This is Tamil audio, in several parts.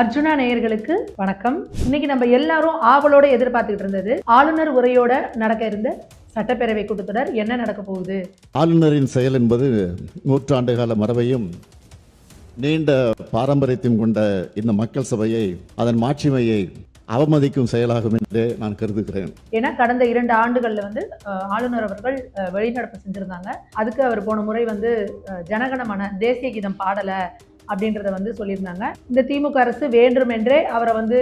அர்ஜுனா நேயர்களுக்கு வணக்கம். இன்னைக்கு நம்ம எல்லாரும் ஆவலோட எதிர்பார்த்துக்கிட்டு இருந்தது ஆளுநர் உரையோட நடக்க இருந்த சட்டப்பேரவை கூட்டத்தொடர் என்ன நடக்க போகுது? ஆளுநரின் செயல் என்பது நூற்றாண்டு கால மரபையும் நீண்ட பாரம்பரியத்தையும் கொண்ட இந்த மக்கள் சபையை அதன் மாட்சிமையை அவமதிக்கும் செயலாகும் என்றே நான் கருதுகிறேன். ஏன்னா கடந்த இரண்டு ஆண்டுகள்ல வந்து ஆளுநர் அவர்கள் வெளிநடப்பு செஞ்சிருந்தாங்க. அதுக்கு அவர் போன முறை வந்து ஜனகணமன தேசிய கீதம் பாடல. அப்படின்றத வந்து சொல்லியிருந்தாங்க. இந்த திமுக அரசு வேண்டுமென்றே அவரை வந்து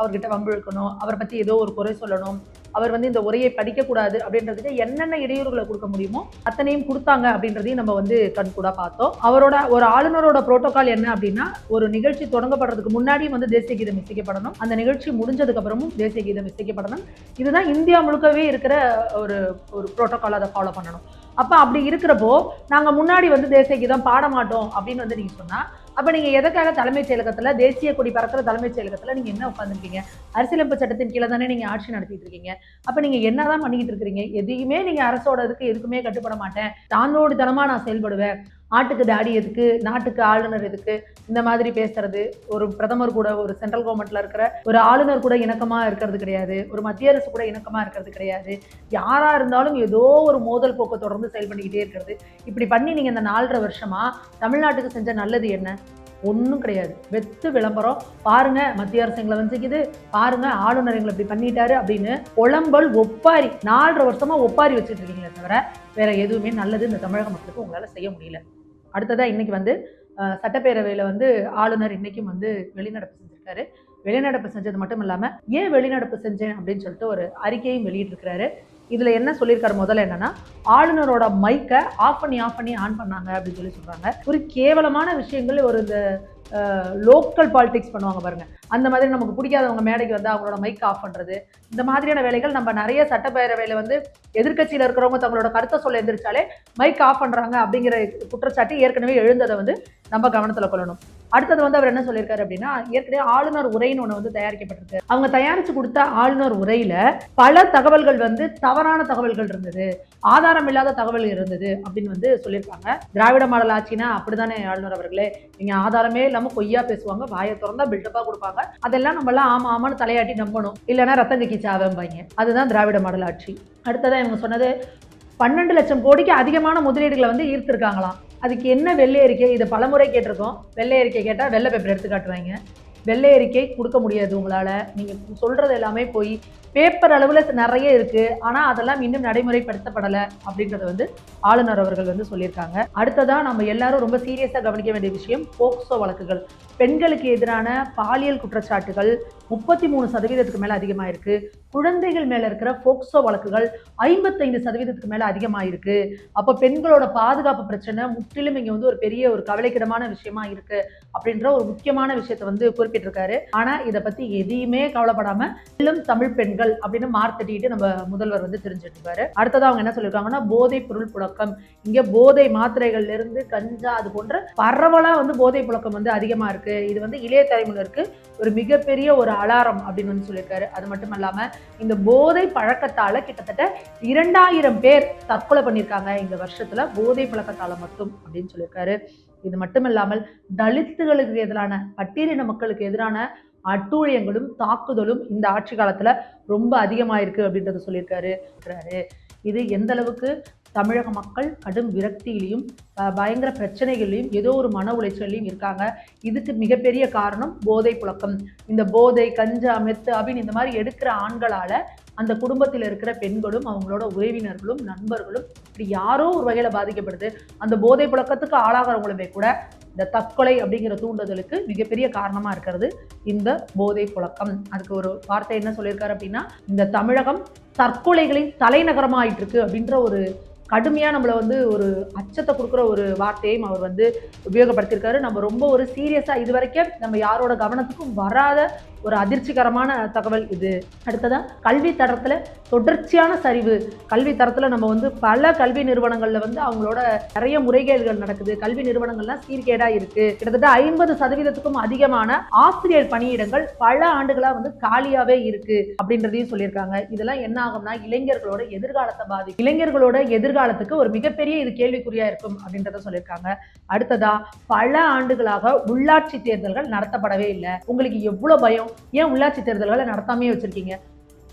அவர்கிட்ட வம்பிழுக்கணும். அவரை பற்றி ஏதோ ஒரு குறை சொல்லணும். அவர் வந்து இந்த உரையை படிக்கக்கூடாது அப்படின்றதுக்கு என்னென்ன இடையூறுகளை கொடுக்க முடியுமோ அத்தனையும் கொடுத்தாங்க அப்படின்றதையும் நம்ம வந்து கண்கூடாக பார்த்தோம். அவரோட ஒரு ஆளுநரோட புரோட்டோகால் என்ன அப்படின்னா ஒரு நிகழ்ச்சி தொடங்கப்படுறதுக்கு முன்னாடியும் வந்து தேசிய கீதம் இசைக்கப்படணும் அந்த நிகழ்ச்சி முடிஞ்சதுக்கு அப்புறமும் தேசிய கீதம் இசைக்கப்படணும் இதுதான் இந்தியா முழுக்கவே இருக்கிற ஒரு ஒரு புரோட்டோகால் அதை ஃபாலோ பண்ணணும். அப்போ அப்படி இருக்கிறப்போ நாங்கள் முன்னாடி வந்து தேசிய கீதம் பாட மாட்டோம் அப்படின்னு வந்து நீங்கள் சொன்னால் அப்போ நீங்கள் எதுக்காக தலைமைச் செயலகத்தில் தேசிய கொடி பறக்கிற தலைமைச் செயலகத்தில் நீங்கள் என்ன உட்காந்துருக்கீங்க அரசியலமைப்பு சட்டத்தின் கீழே தானே நீங்கள் ஆட்சி நடத்திட்டு இருக்கீங்க. அப்போ நீங்கள் என்னதான் பண்ணிக்கிட்டு இருக்கிறீங்க? எதையுமே நீங்கள் அரசோட இதுக்கு எதுக்குமே கட்டுப்பட மாட்டேன். தானோடு தனமாக நான் செயல்படுவேன். ஆட்டுக்கு தாடி எதுக்கு? நாட்டுக்கு ஆளுநர் எதுக்கு? இந்த மாதிரி பேசுறது. ஒரு பிரதமர் கூட ஒரு சென்ட்ரல் கவர்மெண்ட்ல இருக்கிற ஒரு ஆளுநர் கூட இணக்கமாக இருக்கிறது கிடையாது. ஒரு மத்திய அரசு கூட இணக்கமாக இருக்கிறது கிடையாது. யாரா இருந்தாலும் ஏதோ ஒரு மோதல் போக்கை தொடர்ந்து செயல்பண்ணிக்கிட்டே இருக்கிறது. இப்படி பண்ணி நீங்க இந்த நாலரை வருஷமா தமிழ்நாட்டுக்கு செஞ்ச நல்லது என்ன? ஒன்றும் கிடையாது. வெத்து விளம்பரம். பாருங்க மத்திய அரசு எங்களை வஞ்சிக்குது. பாருங்க ஆளுநர் எங்களை இப்படி பண்ணிட்டாரு அப்படின்னு புலம்பல் ஒப்பாரி நாலரை வருஷமா ஒப்பாரி வச்சுட்டு இருக்கீங்களே தவிர வேற எதுவுமே நல்லது இந்த தமிழக மக்களுக்கு உங்களால் செய்ய முடியல. அடுத்ததா இன்னைக்கு வந்து சட்டப்பேரவையில் வந்து ஆளுநர் இன்னைக்கும் வந்து வெளிநடப்பு செஞ்சிருக்காரு. வெளிநடப்பு செஞ்சது மட்டும் இல்லாமல் ஏன் வெளிநடப்பு செஞ்சேன் அப்படின்னு சொல்லிட்டு ஒரு அறிக்கையும் வெளியிட்டிருக்கிறாரு. இதில் என்ன சொல்லியிருக்காரு முதல்ல என்னன்னா ஆளுநரோட மைக்கை ஆஃப் பண்ணி ஆஃப் பண்ணி ஆன் பண்ணாங்க அப்படின்னு சொல்லி சொல்கிறாங்க ஒரு கேவலமான விஷயங்கள் ஒரு இந்த லோக்கல் பாலிடிக்ஸ் பண்ணுவாங்க பாருங்க. அந்த மாதிரி நமக்கு பிடிக்காதவங்க மேடைக்கு வந்து அவங்களோட மைக் ஆஃப் பண்ணுறது இந்த மாதிரியான வேலைகள் நம்ம நிறைய சட்டப்பேரவையில வந்து எதிர்கட்சியில் இருக்கிறவங்க தங்களோட கருத்தை சொல்ல எந்திரிச்சாலே மைக் ஆஃப் பண்ணுறாங்க அப்படிங்கிற குற்றச்சாட்டு ஏற்கனவே எழுந்ததை வந்து நம்ம கவனத்தில் கொள்ளணும். அடுத்தது வந்து அவர் என்ன சொல்லியிருக்காரு அப்படின்னா ஏற்கனவே ஆளுநர் உரைன்னு ஒன்று வந்து தயாரிக்கப்பட்டிருக்கு. அவங்க தயாரித்து கொடுத்த ஆளுநர் உரையில் பல தகவல்கள் வந்து தவறான தகவல்கள் இருந்தது. ஆதாரம் இல்லாத தகவல் இருந்தது அப்படின்னு வந்து சொல்லியிருக்காங்க. திராவிட மாடல் ஆட்சினா அப்படிதானே ஆளுநர் அவர்களே? நீங்கள் ஆதாரமே இல்லாமல் பொய்யா பேசுவாங்க வாயை திறந்தா பில்டப்பாக கொடுப்பாங்க. அதெல்லாம் நம்மளாம் ஆமாம் ஆமான்னு தலையாட்டி நம்பணும். இல்லைன்னா ரத்தம் கக்கி சாவம்பாங்க அதுதான் திராவிட மாடல் ஆட்சி. அடுத்ததான் இவங்க சொன்னது பன்னெண்டு லட்சம் கோடிக்கு அதிகமான முதலீடுகளை வந்து ஈர்த்திருக்காங்களாம். அதுக்கு என்ன வெள்ளை அறிக்கை? இதை பலமுறை கேட்டிருக்கோம். வெள்ளை அறிக்கை கேட்டால் வெள்ளை பேப்பர் எடுத்து காட்டுவாங்க வெள்ளை அறிக்கை கொடுக்க முடியாது உங்களால். நீங்கள் சொல்கிறது எல்லாமே போய் பேப்பர் அளவில் நிறைய இருக்குது ஆனால் அதெல்லாம் இன்னும் நடைமுறைப்படுத்தப்படலை அப்படின்றத வந்து ஆளுநர் அவர்கள் வந்து சொல்லியிருக்காங்க. அடுத்ததாக நம்ம எல்லாரும் ரொம்ப சீரியஸாக கவனிக்க வேண்டிய விஷயம் போக்சோ வழக்குகள். பெண்களுக்கு எதிரான பாலியல் குற்றச்சாட்டுகள் முப்பத்தி மூணு சதவீதத்துக்கு மேலே அதிகமாயிருக்கு. குழந்தைகள் மேலே இருக்கிற போக்சோ வழக்குகள் ஐம்பத்தைந்து சதவீதத்துக்கு மேலே அதிகமாக இருக்கு அப்போ பெண்களோட பாதுகாப்பு பிரச்சனை முற்றிலும் இங்கே வந்து ஒரு பெரிய ஒரு கவலைக்கிடமான விஷயமா இருக்கு அப்படின்ற ஒரு முக்கியமான விஷயத்தை வந்து குறிப்பிட்டிருக்காரு. ஆனால் இதை பற்றி எதையுமே கவலைப்படாம இளம் தமிழ் பெண்கள் அப்படின்னு மார்த்தட்டிட்டு நம்ம முதல்வர் வந்து தெரிஞ்சுட்டு இருக்காரு அடுத்தது அவங்க என்ன சொல்லியிருக்காங்கன்னா போதை பொருள் புழக்கம். இங்க போதை மாத்திரைகள்ல இருந்து கஞ்சா அது போன்ற பரவலாக வந்து போதை புழக்கம் வந்து அதிகமா இருக்கு. இது வந்து இளைய தலைமுறைக்கு ஒரு மிகப்பெரிய ஒரு அலாரம் அப்படின்னு வந்து சொல்லியிருக்காரு. அது மட்டும் இல்லாம இந்த போதை பழக்கத்தால கிட்டத்தட்ட இரண்டாயிரம் பேர் தற்கொலை பண்ணியிருக்காங்க இந்த வருஷத்துல. போதை பழக்கத்தால மட்டும் அப்படின்னு சொல்லியிருக்காரு. இது மட்டும் இல்லாமல் தலித்துகளுக்கு எதிரான பட்டியலின மக்களுக்கு எதிரான அட்டூழியங்களும் தாக்குதலும் இந்த ஆட்சி காலத்துல ரொம்ப அதிகமாயிருக்கு அப்படின்றத சொல்லியிருக்காரு. இது எந்த அளவுக்கு தமிழக மக்கள் கடும் விரக்தியிலையும் பயங்கர பிரச்சனைகள்லையும் ஏதோ ஒரு மன உளைச்சல்லையும் இருக்காங்க. இதுக்கு மிகப்பெரிய காரணம் போதை புழக்கம். இந்த போதை கஞ்சா மெத்து அப்படின்னு இந்த மாதிரி எடுக்கிற ஆண்களால் அந்த குடும்பத்தில் இருக்கிற பெண்களும் அவங்களோட உறவினர்களும் நண்பர்களும் இப்படி யாரோ ஒரு வகையில் பாதிக்கப்படுது. அந்த போதை புழக்கத்துக்கு ஆளாகிறவங்களுமே கூட இந்த தற்கொலை அப்படிங்கிற தூண்டுதலுக்கு மிகப்பெரிய காரணமாக இருக்கிறது இந்த போதை புழக்கம். அதுக்கு ஒரு வார்த்தை என்ன சொல்லியிருக்காரு அப்படின்னா இந்த தமிழகம் தற்கொலைகளின் தலைநகரமாயிட்டு இருக்கு அப்படின்ற ஒரு கடுமையாக நம்மளை வந்து ஒரு அச்சத்தை கொடுக்குற ஒரு வார்த்தையும் அவர் வந்து உபயோகப்படுத்தியிருக்காரு. நம்ம ரொம்ப ஒரு சீரியஸாக இது வரைக்கும் நம்ம யாரோட கவனத்துக்கும் வராத ஒரு அதிர்ச்சிகரமான தகவல் இது. அடுத்ததாக கல்வி தரத்தில் தொடர்ச்சியான சரிவு. கல்வி தரத்தில் நம்ம வந்து பல கல்வி நிறுவனங்களில் வந்து அவங்களோட நிறைய முறைகேடுகள் நடக்குது. கல்வி நிறுவனங்கள்லாம் சீர்கேடாக இருக்குது கிட்டத்தட்ட ஐம்பது சதவீதத்துக்கும் அதிகமான ஆசிரியர் பணியிடங்கள் பல ஆண்டுகளாக வந்து காலியாகவே இருக்குது அப்படின்றதையும் சொல்லியிருக்காங்க. இதெல்லாம் என்ன ஆகும்னா இளைஞர்களோட எதிர்காலத்தை பாதிக்கும். இளைஞர்களோட எதிர்கால எதிர்காலத்துக்கு ஒரு மிகப்பெரிய இது கேள்விக்குறியா இருக்கும் அப்படின்றத சொல்லியிருக்காங்க. அடுத்ததா பல ஆண்டுகளாக உள்ளாட்சி தேர்தல்கள் நடத்தப்படவே இல்லை. உங்களுக்கு எவ்வளவு பயம்? ஏன் உள்ளாட்சி தேர்தல்களை நடத்தாமே வச்சிருக்கீங்க?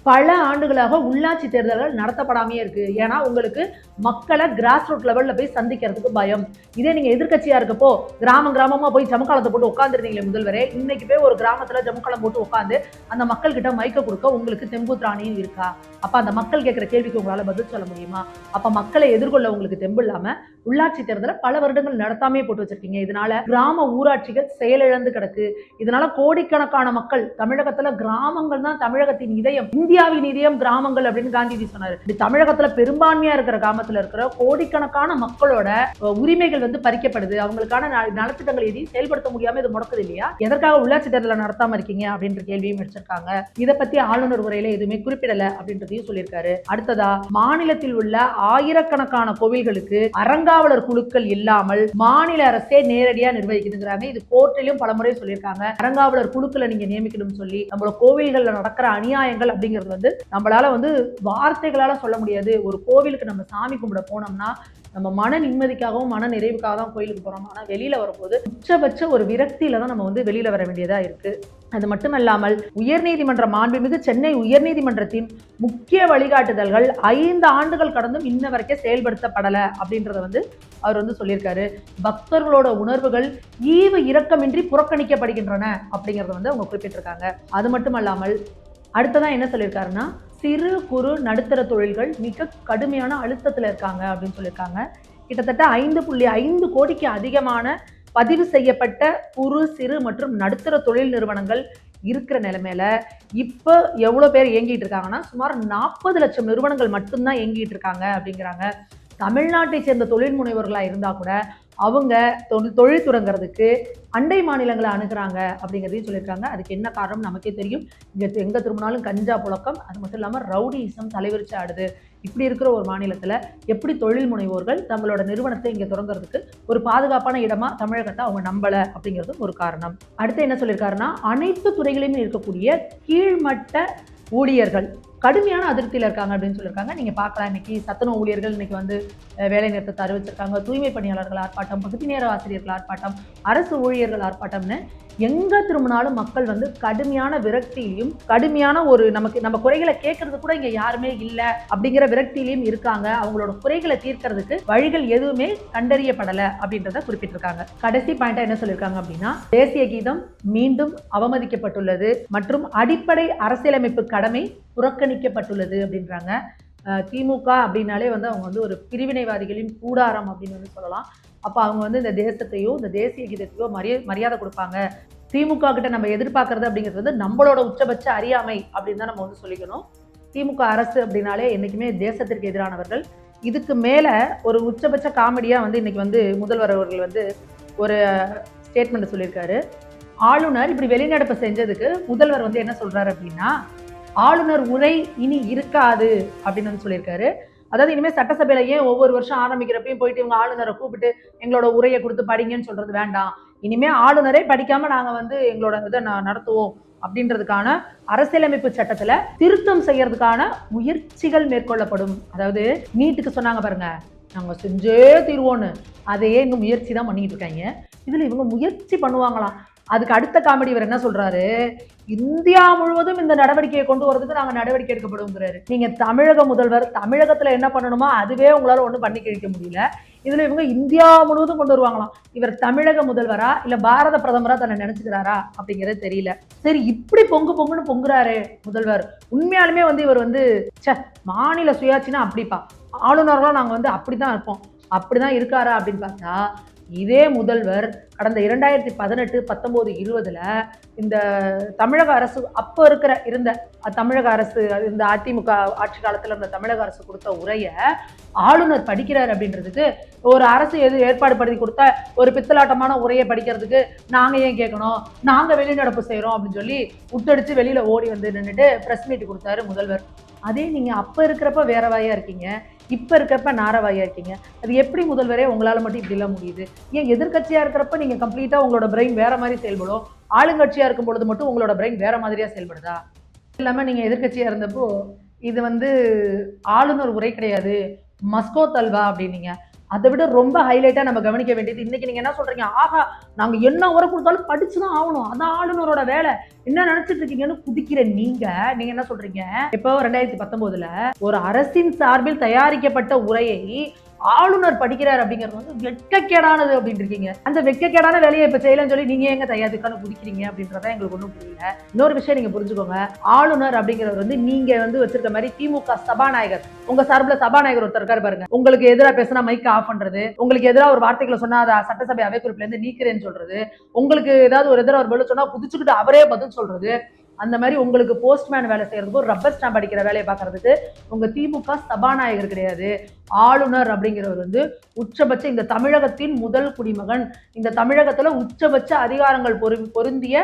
பல ஆண்டுகளாக உள்ளாட்சி தேர்தல்கள் நடத்தப்படாமையே இருக்கு. ஏன்னா உங்களுக்கு மக்களை கிராஸ் ரூட் லெவல்ல போய் சந்திக்கிறதுக்கு பயம். இதே நீங்க எதிர்க்கட்சியா இருக்கப்போ கிராமம் கிராமமா போய் ஜமக்காலத்தை போட்டு உட்காந்துருந்தீங்களே முதல்வரே இன்னைக்கு போய் ஒரு கிராமத்துல ஜமக்காலம் போட்டு உட்காந்து அந்த மக்கள் கிட்ட மைக்க கொடுக்க உங்களுக்கு தெம்பு திராணியும் இருக்கா? அப்ப அந்த மக்கள் கேட்குற கேள்விக்கு உங்களால பதில் சொல்ல முடியுமா? அப்ப மக்களை எதிர்கொள்ள உங்களுக்கு தெம்பு இல்லாம உள்ளாட்சி தேர்தலை பல வருடங்கள் நடத்தாமே போட்டு வச்சிருக்கீங்க. இதனால கிராம ஊராட்சிகள் செயலிழந்து கிடக்கு. இதனால கோடிக்கணக்கான மக்கள் தமிழகத்துல கிராமங்கள் தான் தமிழகத்தின் இதயம். இந்திய இந்தியாவின் இதயம் கிராமங்கள் அப்படின்னு காந்திஜி சொன்னாரு. இப்படி தமிழகத்துல பெரும்பான்மையா இருக்கிற கிராமத்துல இருக்கிற கோடிக்கணக்கான மக்களோட உரிமைகள் வந்து பறிக்கப்படுது. அவங்களுக்கான நலத்திட்டங்கள் எதையும் செயல்படுத்த முடியாம இது முடக்குது இல்லையா? எதற்காக உள்ளாட்சி தேர்தலை நடத்தாம இருக்கீங்க அப்படின்ற கேள்வியும் வச்சிருக்காங்க. இதை பத்தி ஆளுநர் உரையில எதுவுமே குறிப்பிடல அப்படின்றதையும் சொல்லியிருக்காரு. அடுத்ததா மாநிலத்தில் உள்ள ஆயிரக்கணக்கான கோவில்களுக்கு அறங்காவலர் குழுக்கள் இல்லாமல் மாநில அரசே நேரடியா நிர்வகிக்குதுங்கிறாங்க. இது கோர்ட்டிலும் பலமுறை சொல்லியிருக்காங்க. அறங்காவலர் குழுக்களை நீங்க நியமிக்கணும்னு சொல்லி நம்மளோட கோவில்கள்ல நடக்கிற அநியாயங்கள் அப்படிங்கிற அப்படிங்கிறது வந்து நம்மளால வந்து வார்த்தைகளால சொல்ல முடியாது. ஒரு கோவிலுக்கு நம்ம சாமி கும்பிட போனோம்னா நம்ம மன நிம்மதிக்காகவும் மன நிறைவுக்காக தான் கோயிலுக்கு போறோம். ஆனா வெளியில வரும்போது உச்சபட்ச ஒரு விரக்தியில தான் நம்ம வந்து வெளியில வர வேண்டியதா இருக்கு. அது மட்டுமல்லாமல் உயர்நீதிமன்ற மாண்புமிகு சென்னை உயர்நீதிமன்றத்தின் முக்கிய வழிகாட்டுதல்கள் ஐந்து ஆண்டுகள் கடந்தும் இன்ன வரைக்கும் செயல்படுத்தப்படல அப்படின்றத வந்து அவர் வந்து சொல்லியிருக்காரு. பக்தர்களோட உணர்வுகள் ஈவு இரக்கமின்றி புறக்கணிக்கப்படுகின்றன அப்படிங்கிறத வந்து அவங்க குறிப்பிட்டிருக்காங்க. அது மட்டுமல்லாமல் அடுத்ததான் என்ன சொல்லியிருக்காருன்னா சிறு குறு நடுத்தர தொழில்கள் மிக கடுமையான அழுத்தத்தில் இருக்காங்க அப்படின்னு சொல்லியிருக்காங்க. கிட்டத்தட்ட ஐந்து புள்ளி ஐந்து கோடிக்கு அதிகமான பதிவு செய்யப்பட்ட குறு சிறு மற்றும் நடுத்தர தொழில் நிறுவனங்கள் இருக்கிற நிலைமையில இப்போ எவ்வளோ பேர் இயங்கிட்டு இருக்காங்கன்னா சுமார் நாற்பது லட்சம் நிறுவனங்கள் மட்டும்தான் இயங்கிட்டு இருக்காங்க அப்படிங்கிறாங்க. தமிழ்நாட்டை சேர்ந்த தொழில் முனைவர்களாக இருந்தால் கூட அவங்க தொழில் தொழில் தொடங்குறதுக்கு அண்டை மாநிலங்களை அணுகிறாங்க அப்படிங்கிறதையும் சொல்லியிருக்காங்க. அதுக்கு என்ன காரணம் நமக்கே தெரியும். இங்கே எங்கே திரும்பினாலும் கஞ்சா புழக்கம் அது மட்டும் இல்லாமல் ரவுடிசம் தலைவிரிச்சு ஆடுது இப்படி இருக்கிற ஒரு மாநிலத்தில் எப்படி தொழில் முனைவோர்கள் தங்களோட நிறுவனத்தை இங்கே தொடங்குறதுக்கு ஒரு பாதுகாப்பான இடமா தமிழகத்தை அவங்க நம்பல அப்படிங்கிறதும் ஒரு காரணம். அடுத்து என்ன சொல்லியிருக்காருன்னா அனைத்து துறைகளிலும் இருக்கக்கூடிய கீழ்மட்ட ஊழியர்கள் கடுமையான அதிருப்தியில் இருக்காங்க அப்படின்னு சொல்லியிருக்காங்க. நீங்க பார்க்கலாம். இன்னைக்கு சத்துணவு ஊழியர்கள் இன்னைக்கு வந்து வேலை நிறுத்தத்தை அறிவிச்சிருக்காங்க. தூய்மை பணியாளர்கள் ஆர்ப்பாட்டம் பகுதி நேர ஆசிரியர்கள் ஆர்ப்பாட்டம் அரசு ஊழியர்கள் ஆர்ப்பாட்டம்னு எங்க திரும்பினாலும் மக்கள் வந்து கடுமையான விரக்தியிலையும் கடுமையான ஒரு நமக்கு நம்ம குறைகளை கேட்கறது கூட இங்க யாருமே இல்லை அப்படிங்கிற விரக்தியிலையும் இருக்காங்க. அவங்களோட குறைகளை தீர்க்கறதுக்கு வழிகள் எதுவுமே கண்டறியப்படல அப்படின்றத குறிப்பிட்டிருக்காங்க. கடைசி பாயிண்டா என்ன சொல்லியிருக்காங்க அப்படின்னா தேசிய கீதம் மீண்டும் அவமதிக்கப்பட்டுள்ளது மற்றும் அடிப்படை அரசியலமைப்பு கடமை புறக்கணிக்கப்பட்டுள்ளது அப்படின்றாங்க. திமுக அப்படின்னாலே வந்து அவங்க வந்து ஒரு பிரிவினைவாதிகளின் கூடாரம் அப்படின்னு வந்து சொல்லலாம். அப்போ அவங்க வந்து இந்த தேசத்தையோ இந்த தேசிய கீதத்தையோ மரியா மரியாதை கொடுப்பாங்க. திமுக கிட்ட நம்ம எதிர்பார்க்கறது அப்படிங்கிறது வந்து நம்மளோட உச்சபட்ச அறியாமை அப்படின்னு தான் நம்ம வந்து சொல்லிக்கணும். திமுக அரசு அப்படின்னாலே என்றைக்குமே தேசத்திற்கு எதிரானவர்கள். இதுக்கு மேலே ஒரு உச்சபட்ச காமெடியாக வந்து இன்னைக்கு வந்து முதல்வர் அவர்கள் வந்து ஒரு ஸ்டேட்மெண்ட் சொல்லியிருக்காரு. ஆளுநர் இப்படி வெளிநடப்பு செஞ்சதுக்கு முதல்வர் வந்து என்ன சொல்றாரு அப்படின்னா ஆளுநர் உரை இனி இருக்காது அப்படின்னு வந்து சொல்லியிருக்காரு. அதாவது இனிமேல் சட்டசபையில ஏன் ஒவ்வொரு வருஷம் ஆரம்பிக்கிறப்பையும் போயிட்டு இவங்க ஆளுநரை கூப்பிட்டு எங்களோட உரையை கொடுத்து படிங்கன்னு சொல்றது வேண்டாம். இனிமே ஆளுநரே படிக்காம நாங்க வந்து எங்களோட இதை நடத்துவோம் அப்படின்றதுக்கான அரசியலமைப்பு சட்டத்துல திருத்தம் செய்யறதுக்கான முயற்சிகள் மேற்கொள்ளப்படும். அதாவது நீட்டுக்கு சொன்னாங்க பாருங்க நாங்க செஞ்சே தீர்வோன்னு அதையே இன்னும் முயற்சி தான் பண்ணிக்கிட்டு இருக்காங்க. இதுல இவங்க முயற்சி பண்ணுவாங்களாம். அதுக்கு அடுத்த காமெடி இவர் என்ன சொல்றாரு? இந்தியா முழுவதும் இந்த நடவடிக்கையை கொண்டு வரதுக்கு நாங்க நடவடிக்கை எடுக்கப்படுங்கிறாரு நீங்க தமிழக முதல்வர் தமிழகத்துல என்ன பண்ணணுமோ அதுவே உங்களால ஒன்றும் பண்ணி கழிக்க முடியல. இதுல இவங்க இந்தியா முழுவதும் கொண்டு வருவாங்களாம். இவர் தமிழக முதல்வரா இல்ல பாரத பிரதமரா தன்னை நினைச்சுக்கிறாரா அப்படிங்கிறது தெரியல. சரி இப்படி பொங்கு பொங்குன்னு பொங்குறாரு முதல்வர். உண்மையாலுமே வந்து இவர் வந்து ச்சே மாநில சுயாட்சினா அப்படிப்பா. ஆளுநர்லாம் நாங்க வந்து அப்படிதான் இருப்போம். அப்படிதான் இருக்காரா அப்படின்னு பார்த்தா இதே முதல்வர் கடந்த இரண்டாயிரத்தி பதினெட்டு பத்தொம்போது இருபதில் இந்த தமிழக அரசு அப்போ இருக்கிற இருந்த தமிழக அரசு இந்த அதிமுக ஆட்சி காலத்தில் இருந்த தமிழக அரசு கொடுத்த உரையை ஆளுநர் படிக்கிறார் அப்படின்றதுக்கு ஒரு அரசு எது ஏற்பாடு பண்ணி கொடுத்த ஒரு பித்தலாட்டமான உரையை படிக்கிறதுக்கு நாங்கள் ஏன் கேட்கணும்? நாங்கள் வெளிநடப்பு செய்கிறோம் அப்படின்னு சொல்லி விட்டடிச்சு வெளியில் ஓடி வந்து நின்றுட்டு ப்ரெஸ் மீட் கொடுத்தாரு முதல்வர். அதே நீங்கள் அப்போ இருக்கிறப்ப வேறவாயாக இருக்கீங்க. இப்போ இருக்கிறப்ப நாரவாயா இருக்கீங்க அது எப்படி முதல்வரே உங்களால் மட்டும் இப்படி முடியுது? ஏன் எதிர்கட்சியாக இருக்கிறப்ப நீங்கள் கம்ப்ளீட்டாக உங்களோட பிரெயின் வேற மாதிரி செயல்படும்? ஆளுங்கட்சியாக இருக்கும் பொழுது மட்டும் உங்களோட பிரெயின் வேற மாதிரியா செயல்படுதா? இல்லாமல் நீங்கள் எதிர்கட்சியாக இருந்தப்போ இது வந்து ஆளுநர் உரை கிடையாது. மஸ்கோ தல்வா அப்படின்னீங்க. அதை விட ரொம்ப ஹைலைட்டா நம்ம கவனிக்க வேண்டியது இன்னைக்கு நீங்க என்ன சொல்றீங்க? ஆஹா நாங்க என்ன உரை கொடுத்தாலும் படிச்சுதான் ஆகணும். அதான் ஆளுநரோட வேலை. என்ன நினைச்சிட்டு இருக்கீங்கன்னு குதிக்கிற நீங்க நீங்க என்ன சொல்றீங்க? இப்போ ரெண்டாயிரத்தி பத்தொன்பதுல ஒரு அரசின் சார்பில் தயாரிக்கப்பட்ட உரையை ஆளுநர் படிக்கிறார் அப்படிங்கிறது வந்து வெட்கக்கேடானது அப்படின்னு இருக்கீங்க அந்த வெட்கக்கேடான வேலையை இப்ப செய்யலன்னு சொல்லி நீங்க எங்க தயாரிக்கான குதிக்கிறீங்க அப்படின்றத எங்களுக்கு ஒன்றும் புரியல. இன்னொரு விஷயம் நீங்க புரிஞ்சுக்கோங்க. ஆளுநர் அப்படிங்கிறவர் வந்து நீங்க வந்து வச்சிருக்க மாதிரி திமுக சபாநாயகர். உங்க சார்பில் சபாநாயகர் ஒருத்தர் இருக்காரு பாருங்க. உங்களுக்கு எதிராக பேசினா மைக் ஆஃப் பண்றது. உங்களுக்கு எதிராக ஒரு வார்த்தைகளை சொன்னா அதை சட்டசபை அவைக்குறிப்புல இருந்து நீக்கிறேன்னு சொல்றது. உங்களுக்கு ஏதாவது ஒரு எதிராக ஒரு பதில் சொன்னா குதிச்சுக்கிட்டு அவரே பதில் சொல்றது. அந்த மாதிரி உங்களுக்கு போஸ்ட்மேன் வேலை செய்கிறதுக்கும் ஒரு ரப்பர் ஸ்டாம்ப் அடிக்கிற வேலையை பார்க்கறதுக்கு உங்கள் திமுக சபாநாயகர் கிடையாது. ஆளுநர் அப்படிங்கிறவர் வந்து உச்சபட்ச இந்த தமிழகத்தின் முதல் குடிமகன். இந்த தமிழகத்தில் உச்சபட்ச அதிகாரங்கள் பொரு பொருந்திய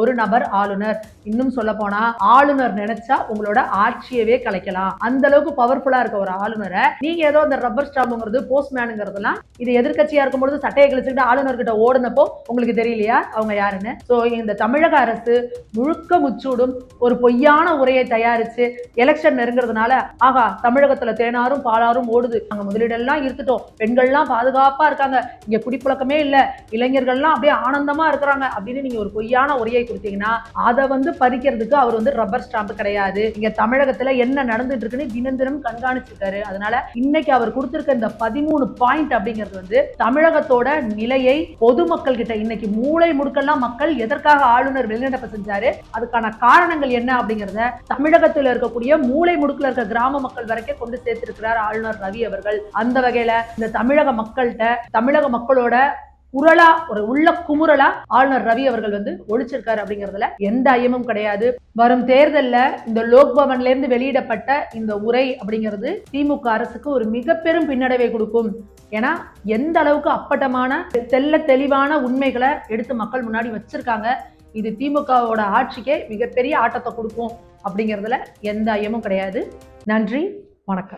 ஒரு நபர் ஆளுநர். இன்னும் சொல்ல போனா ஆளுநர் நினைச்சா உங்களோட ஆட்சியவே கலைக்கலாம். அந்த அளவுக்கு பவர்ஃபுல்லா இருக்க ஒரு ஆளுநரை நீங்க ஏதோ அந்த ரப்பர் ஸ்டாம்புங்கிறது போஸ்ட்மேனுங்கிறதுலாம் இது எதிர்க்கட்சியாக இருக்கும் பொழுது சட்டையை கழிச்சுக்கிட்டு ஆளுநர் கிட்ட ஓடுனப்போ உங்களுக்கு தெரியலையா? அவங்க யாருன்னு? ஸோ இந்த தமிழக அரசு முழுக்க முச்சூடும் ஒரு பொய்யான உரையை தயாரிச்சு எலெக்ஷன் நெருங்குறதுனால ஆகா தமிழகத்துல தேனாரும் பாலாரும் ஓடுது. அங்க முதலீடெல்லாம் இருந்துட்டோம் பெண்கள்லாம் பாதுகாப்பா இருக்காங்க. இங்க குடிப்பழக்கமே இல்லை. இளைஞர்கள்லாம் அப்படியே ஆனந்தமா இருக்கிறாங்க அப்படின்னு நீங்க ஒரு பொய்யான உரையை கொடுத்தீங்கன்னா அதை வந்து பறிக்கிறதுக்கு அவர் வந்து ரப்பர் ஸ்டாம்ப் கிடையாது. இங்க தமிழகத்துல என்ன நடந்துட்டு இருக்குன்னு தினம் தினம் கண்காணிச்சிருக்காரு. அதனால இன்னைக்கு அவர் கொடுத்திருக்க இந்த பதிமூணு பாயிண்ட் அப்படிங்கிறது வந்து தமிழகத்தோட நிலையை பொதுமக்கள் கிட்ட இன்னைக்கு மூளை முடுக்கெல்லாம் மக்கள் எதற்காக ஆளுநர் வெளிநடப்பு செஞ்சாரு அதுக்கான காரணங்கள் என்ன அப்படிங்கிறத தமிழகத்தில் இருக்கக்கூடிய மூளை முடுக்கில் இருக்க கிராம மக்கள் வரைக்கும் கொண்டு சேர்த்திருக்கிறார் ஆளுநர் ரவி அவர்கள். அந்த வகையில இந்த தமிழக மக்கள்கிட்ட தமிழக மக்களோட குரலா ஒரு உள்ள குமுறலா ஆளுநர் ரவி அவர்கள் வந்து ஒழிச்சிருக்காரு அப்படிங்கறதுல எந்த ஐயமும் கிடையாது. வரும் தேர்தலில் இந்த லோக் பவன்ல இருந்து வெளியிடப்பட்ட இந்த உரை அப்படிங்கிறது திமுக அரசுக்கு ஒரு மிக பெரும் பின்னடைவை கொடுக்கும். ஏன்னா எந்த அளவுக்கு அப்பட்டமான தெல்ல தெளிவான உண்மைகளை எடுத்து மக்கள் முன்னாடி வச்சிருக்காங்க இது திமுகவோட ஆட்சிக்கே மிகப்பெரிய ஆட்டத்தை கொடுக்கும் அப்படிங்கிறதுல எந்த ஐயமும் கிடையாது. நன்றி வணக்கம்.